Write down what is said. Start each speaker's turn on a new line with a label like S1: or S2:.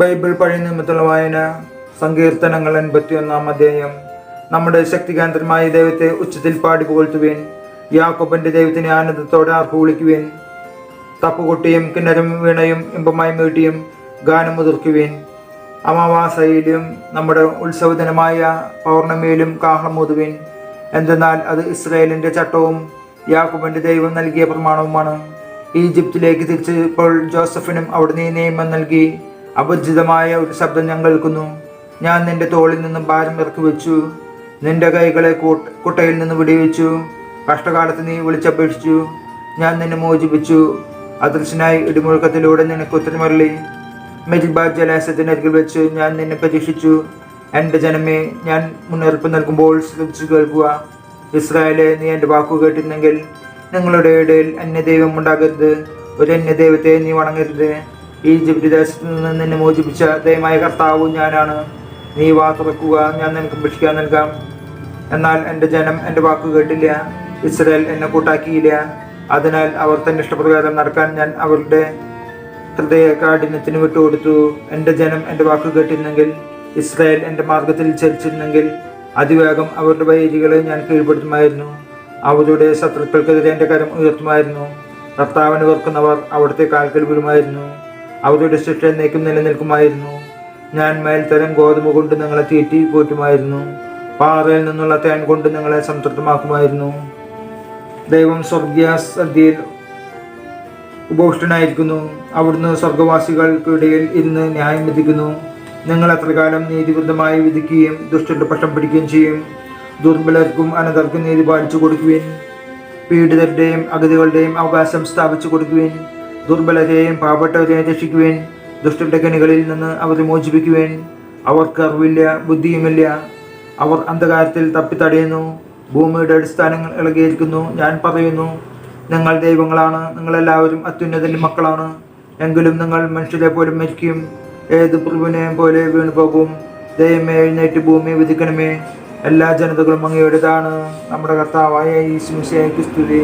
S1: Bible പഴയ നിമിത്തമുള്ള വായന സങ്കീർത്തനങ്ങൾ എൺപത്തിയൊന്നാം അധ്യായം. നമ്മുടെ ശക്തികാന്തരമായ ദൈവത്തെ ഉച്ചത്തിൽ പാടി പുകഴ്ത്തുവേൻ. യാക്കോബന്റെ ദൈവത്തിനെ ആനന്ദത്തോടെ ആർപ്പ് വിളിക്കുവേൻ. തപ്പുകൊട്ടിയും കിണരും വീണയും ഇമ്പമായി മീട്ടിയും ഗാനം മുതിർക്കുവേൻ അമാവാസയിലും നമ്മുടെ ഉത്സവദിനമായ പൗർണമിയിലും കാഹളമൂതുവേൻ എന്തെന്നാൽ അത് ഇസ്രായേലിന്റെ ചട്ടവും യാക്കോബന്റെ ദൈവം നൽകിയ പ്രമാണവുമാണ്. ഈജിപ്തിലേക്ക് തിരിച്ചപ്പോൾ ജോസഫിനും അവിടുന്ന് നിയമം നൽകി. അപരിചിതമായ ഒരു ശബ്ദം ഞാൻ കേൾക്കുന്നു. ഞാൻ നിന്റെ തോളിൽ നിന്നും ഭാരം ഇറക്കി വെച്ചു നിന്റെ കൈകളെ കൂട്ട- കുട്ടയിൽ നിന്ന് വിടിവെച്ചു കഷ്ടകാലത്ത് നീ വിളിച്ചപേക്ഷിച്ചു. ഞാൻ നിന്നെ മോചിപ്പിച്ചു. അദൃശ്യനായി ഇടിമുഴക്കത്തിലൂടെ നിനക്ക് ഉത്തരമരളി മെജിബ ജലാശയത്തിനരികിൽ വെച്ച് ഞാൻ നിന്നെ പരീക്ഷിച്ചു എന്റെ ജനമേ ഞാൻ മുന്നറിയിപ്പ് നൽകുമ്പോൾ ശ്രദ്ധിച്ചു കേൾക്കുക. ഇസ്രായേലെ നീ എന്റെ വാക്കു കേട്ടിരുന്നെങ്കിൽ നിങ്ങളുടെ ഇടയിൽ അന്യദൈവം ഉണ്ടാകരുത്. ഒരു അന്യദൈവത്തെ നീ വണങ്ങരുത്. ഈജിപ്ത് ദേശത്തു നിന്ന് നിന്നെ മോചിപ്പിച്ച ദയമായ കർത്താവ് ഞാനാണ്. നീ വാ തുറക്കുക ഞാൻ നിനക്ക് ഭക്ഷിക്കാൻ നൽകാം. എന്നാൽ എന്റെ ജനം എന്റെ വാക്ക് കേട്ടില്ല ഇസ്രയേൽ എന്നെ കൂട്ടാക്കിയില്ല. അതിനാൽ അവർ തന്റെ ഇഷ്ടപ്രകാരം നടക്കാൻ ഞാൻ അവരുടെ ഹൃദയ കാഠിന്യത്തിന് വിട്ടുകൊടുത്തു. എന്റെ ജനം എന്റെ വാക്ക് കേട്ടിരുന്നെങ്കിൽ ഇസ്രായേൽ എന്റെ മാർഗത്തിൽ ചരിച്ചിരുന്നെങ്കിൽ അതിവേഗം അവരുടെ വൈരികളെ ഞാൻ കീഴ്പ്പെടുത്തുമായിരുന്നു. അവരുടെ ശത്രുക്കൾക്കെതിരെ എന്റെ കരം ഉയർത്തുമായിരുന്നു. കർത്താവിന് വെറുക്കുന്നവർ അവിടുത്തെ കാൽക്കൽ വീഴുമായിരുന്നു. അവരുടെ ശിക്ഷ എന്നേക്കും നിലനിൽക്കുമായിരുന്നു. ഞാൻ മേൽത്തരം ഗോതമ്പ് കൊണ്ട് നിങ്ങളെ തീറ്റി പോറ്റുമായിരുന്നു. പാറയിൽ നിന്നുള്ള തേൻ കൊണ്ട് നിങ്ങളെ സംതൃപ്തമാക്കുമായിരുന്നു. ദൈവം സ്വർഗീയ സദ്യയിൽ ഉപോഷ്ടനായിരിക്കുന്നു അവിടുന്ന് സ്വർഗവാസികൾക്കിടയിൽ ഇരുന്ന് ന്യായം വിധിക്കുന്നു. നിങ്ങൾ അത്ര കാലം നീതിവൃദ്ധമായി വിധിക്കുകയും ദുഷ്ടന്റെ പക്ഷം പിടിക്കുകയും ചെയ്യും. ദുർബലർക്കും അനതർക്കും നീതി പാലിച്ചു കൊടുക്കുവിൻ. പീഡിതരുടെയും അഗതികളുടെയും അവകാശം സ്ഥാപിച്ചു കൊടുക്കുവിൻ. ദുർബലരെയും പാവപ്പെട്ടവരെയും രക്ഷിക്കുവേൻ ദുഷ്ടന്റെ കണികളിൽ നിന്ന് അവരെ മോചിപ്പിക്കുവേൻ അവർക്ക് അറിവില്ല ബുദ്ധിയുമില്ല. അവർ അന്ധകാരത്തിൽ തപ്പിത്തടയുന്നു ഭൂമിയുടെ അടിസ്ഥാനങ്ങൾ ഇളകിയിരിക്കുന്നു. ഞാൻ പറയുന്നു നിങ്ങൾ ദൈവങ്ങളാണ് നിങ്ങളെല്ലാവരും അത്യുന്നതിന്റെ മക്കളാണ്. എങ്കിലും നിങ്ങൾ മനുഷ്യരെ പോലും മരിക്കും ഏത് പ്രഭുവിനെയും പോലെ വീണു പോകും ദൈവമേ എഴുന്നേറ്റ് ഭൂമി വിധിക്കണമേ. എല്ലാ ജനതകളും അങ്ങയുടേതാണ്. നമ്മുടെ കർത്താവായ ഈ സ്തുതി.